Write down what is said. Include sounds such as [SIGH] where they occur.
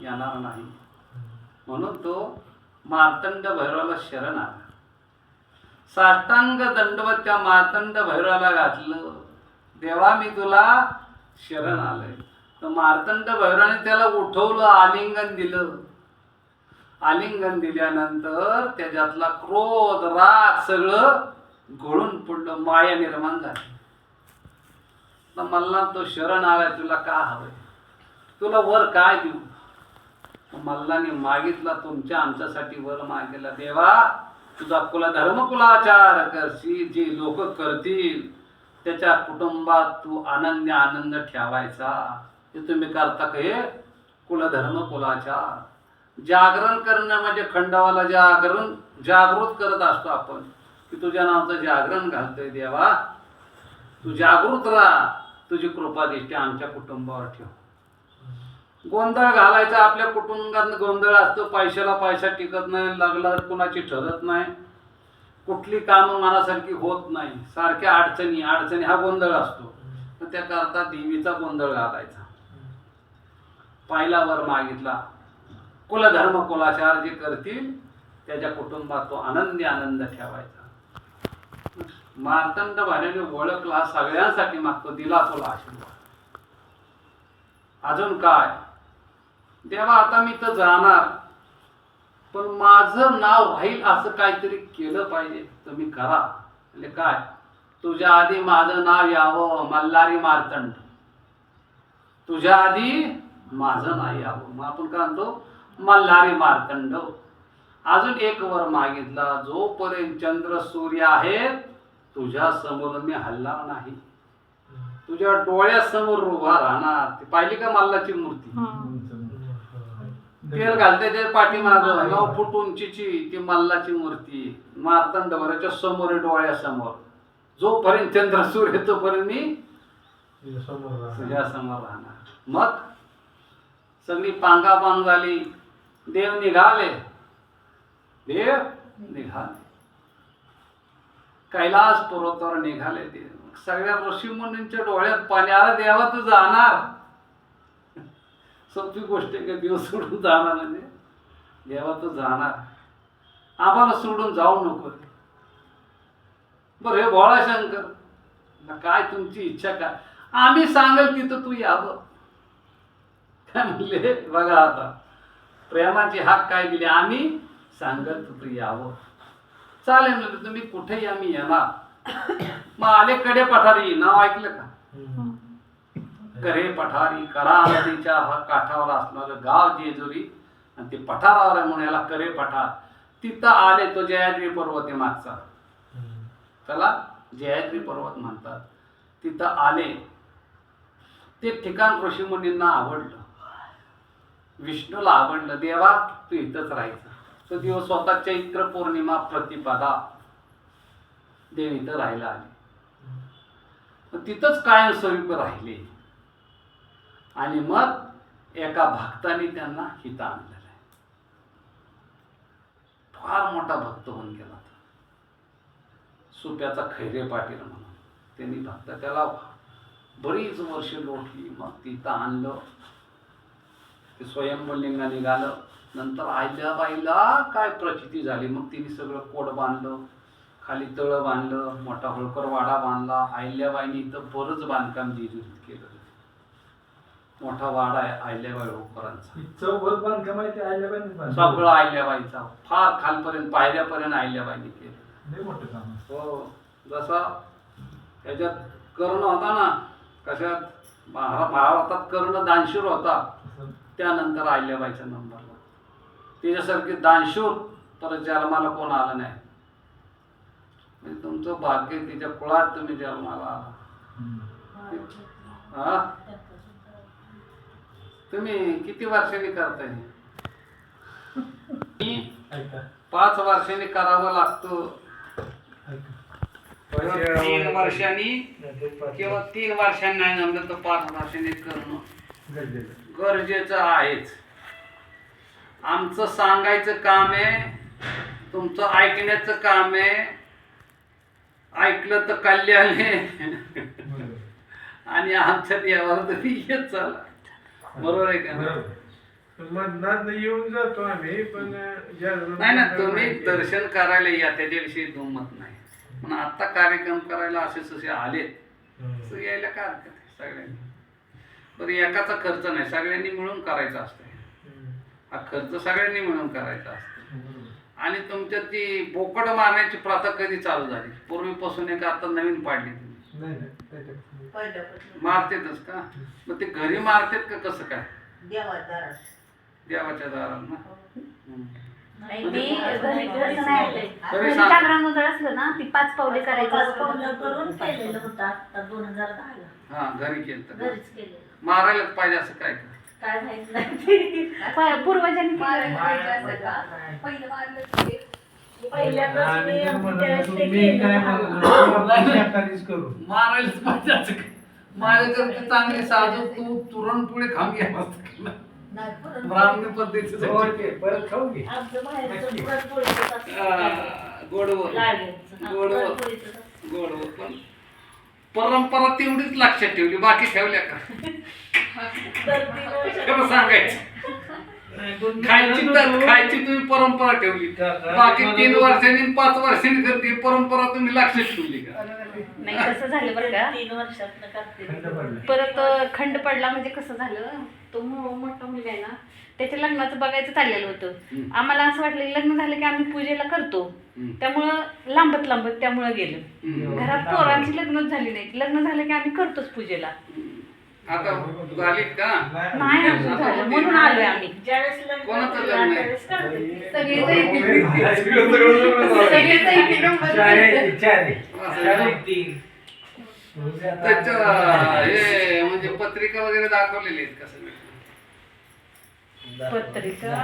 येणार नाही. म्हणून तो मार्तंड भैरवाला शरण आला. साष्टांग दंडवत त्या मार्तंड भैरवाला घातलं. देवा मी तुला शरण आलंय. तर मार्तंड भैरवाने त्याला उठवलं आलिंगन दिलं. आलिंगन दिल्यानंतर त्याच्यातला क्रोध राग सगळं घोळून पडलं माया निर्माण झाली. तर मला तो शरण आलाय तुला का हवंय? तुला वर काय देऊ? मल्लाने मागितला तुमच्या आमच्यासाठी वर मागितला देवा तुझा कुला धर्मकुलाचार करशी जे लोक करतील त्याच्या कुटुंबात तू आनंद आनंद ठेवायचा. हे तुम्ही करता का हे? कुलधर्म कुलाचार. जागरण करणं म्हणजे खंडावाला जागरण जागृत करत असतो आपण. की तुझ्या नावाचं जागरण घालतोय देवा. तू जागृत राहा. तुझी कृपा दिष्टी आमच्या कुटुंबावर ठेव. गोंधळ घालायचा आपल्या कुटुंबात गोंधळ असतो पैशाला पैसा टिकत नाही लागला तर कुणाची ठरत नाही. कुठली कामं मनासारखी होत नाही. सारख्या अडचणी अडचणी हा गोंधळ असतो. तर त्याकरता देवीचा गोंधळ घालायचा. पहिला वर मागितला. कुलधर्म कुलाचार जे करतील त्याच्या कुटुंबात तो आनंदी आनंद ठेवायचा. मार्तंड भाण्याने ओळखला सगळ्यांसाठी मागतो दिला तुला आशीर्वाद. अजून काय? देवा आता मी तर जाणार. पण माझं नाव राहील असं काहीतरी केलं पाहिजे. तर मी करा. म्हणजे काय? तुझ्या आधी माझं नाव यावं मल्हारी मार्तंड. तुझ्या आधी माझं नाव यावं. मग आपण काय म्हणतो? मल्हारी मार्तंड. अजून एक वर मागितला जोपर्यंत चंद्र सूर्य आहेत तुझ्या समोर मी हलणार नाही. तुझ्या डोळ्यासमोर उभा राहणार. ती पाहिली का मल्लाची मूर्ती? तेल घालते ते पाठीमाग. नऊ फूट उंचीची ती मल्लाची मूर्ती. मार्तंड भराच्या समोर डोळ्यासमोर जोपर्यंत चंद्र सूर्य तोपर्यंत मी समोर राहणार. मग सगळी पांगापांग झाली. देव निघाले. देव निघाले. कैलास पर्वतावर निघाले देव सगळ्या ऋषीमुनींच्या डोळ्यात पाणी आलं देवा तू जाणार. सोपी गोष्ट आहे का? देव सोडून जाणार म्हणजे देवा तू जाणार. आम्हाला सोडून जाऊ नको. बरं हे भोळा शंकर काय तुमची इच्छा काय? आम्ही सांगेल तिथं तू यावं. काय म्हणले बघा आता प्रेमाची हाक काय दिली? आम्ही सांगत तू यावं. चालेल म्हणजे तुम्ही कुठेही आम्ही येणार. मग आले कडे पठारी नाव ऐकलं का? करे पठारी करा नदीच्या हा काठावर असणारं गाव जेजुरी. आणि ते पठारावर आहे म्हणून याला करे पठार. तिथं आले तो जयाद्री पर्वत आहे मागचा. त्याला जयाद्री पर्वत म्हणतात. तिथं आले. ते ठिकाण ऋषीमुनींना आवडलं. विष्णूला आवडलं. देवा तू इथंच राहायचं. तो दिवस स्वतः चैत्र पौर्णिमा प्रतिपदा. देव इथं राहायला आले तिथंच कायमस्वरूपी राहिले. आणि मग एका भक्ताने त्यांना हिता आणलेलं आहे. फार मोठा भक्त होऊन गेला तो. सुप्याचा खैरे पाटील म्हणून. त्यांनी भक्त त्याला बरीच वर्ष लोटली मग तिथं आणलं. ते स्वयंबलिंगा निघालं. नंतर आयल्याबाईला काय प्रचिती झाली? मग तिने सगळं कोड बांधलं. खाली तळं बांधलं मोठा होळकर वाडा बांधला. आयल्याबाईने इथं बरंच बांधकाम जेजुरीत केलं. मोठा वाडा आहे आयल्याबाई होळकरांचा चौघ बांधकाम आहे ते सगळं आयल्याबाईचा फार खालपर्यंत पायऱ्यापर्यंत आयल्याबाईने केलं. लय मोठं काम आहे. हो जसा त्याच्यात कर्ण होता ना कशात महा- महाभारतात कर्ण दानशूर होता त्यानंतर आयल्याबाईचा नंबरला तिच्यासारखी दानशूर परत जन्माला कोण आलं नाही. म्हणजे तुमचं भाग्य तिच्या कुळात तुम्ही जन्माला आला. हम्म. हा? तुम्ही किती वर्षांनी करताय? [LAUGHS] मी पाच वर्षांनी करावं लागतं. तीन वर्षांनी किंवा तीन वर्षांनी नाही जमलं तर पाच वर्षांनी करणं गरजेचं. गरजेचं आहेच. आमचं सांगायचं काम आहे तुमचं ऐकण्याचं काम आहे. ऐकलं तर कल्याण आहे. आणि आमच्या देवाला तुम्ही येत चला बरोबर आहे का? मधनात येऊन जातो आम्ही पण नाही ना तुम्ही दर्शन करायला या त्याच्याविषयी दुमत नाही. पण आता कार्यक्रम करायला असे जसे आले. तर यायला काय हरकत आहे? सगळ्यांनी. पण एकाचा खर्च नाही सगळ्यांनी मिळून करायचा असतो. हं. खर्च सगळ्यांनी मिळून करायचा असतो. आणि तुमच्यात ती बोकड मारण्याची प्रथा कधी चालू झाली? पूर्वीपासून एक आता नवीन पाडली तुम्ही. पहिल्यापासून. मारतेतच का? मग ते घरी मारतेत का कसं काय? देवाच्या दारात. ना? हम्म. नाही मी घरी घरी नाही ऐकलंय. तरी घरी सांग. जागरण गोंधळ असलं ना ती पाच पावले करायचं पाच असतं. पावलं करून केलेलं होतं. आता दोन हजार दहाला हा घरी केलं तर. घरीच केलेलं. मारायलाच पाहिजे असं काय का? काय माहीत नाही. प- [LAUGHS] पूर्वजांनी केलं. ते करू. मारायलाच पाहिजे असं काय? चांगली साजू तू पुरणपोळी खाऊन घ्या मस्त. नाही, पुरण- ब्राह्मणी पद्धतीचं ते परत खाऊ घे. आमचं बाहेरचं नक्की. पुरणपोळीचं असतं. आ, गोडवं. लाडूचं. हा, गोडवं. पुरणपोळीचं असतं. गोडवं पण. परंपरा तेवढीच लक्षात ठेवली बाकी ठेवल्या का? तर ती खरं सांगायचं. खायची तर खायची तुम्ही परंपरा ठेवली बाकी तीन तो- वर्षांनी आणि पाच वर्षांनी करते परंपरा तुम्ही लक्षात ठेवली का? नाही कसं झालं बरं का. तीन करते पडला. परत खंड पडला म्हणजे कसं झालं? तो मोठा मुलगा आहे ना त्याच्या लग्नाचं बघायचं चाललेलं होतं. आम्हाला असं वाटलं की लग्न झालं की आम्ही पूजेला करतो. त्यामुळं लांबत लांबत त्यामुळं गेलं. घरात पोरांची लग्नच झाली नाही. लग्न झालं की आम्ही करतोच पूजेला. आता झाली का नाही अजून झालं म्हणून आलोय आम्ही ज्यावेळेस लग्न कोणाचं होतं, लग्न आहे? त्यावेळेस करते. चार- चार आहे. असं चार का? आहे, तीन. त्याच्या हे म्हणजे पत्रिका वगैरे दाखवलेली आहेत कसं पत्रिका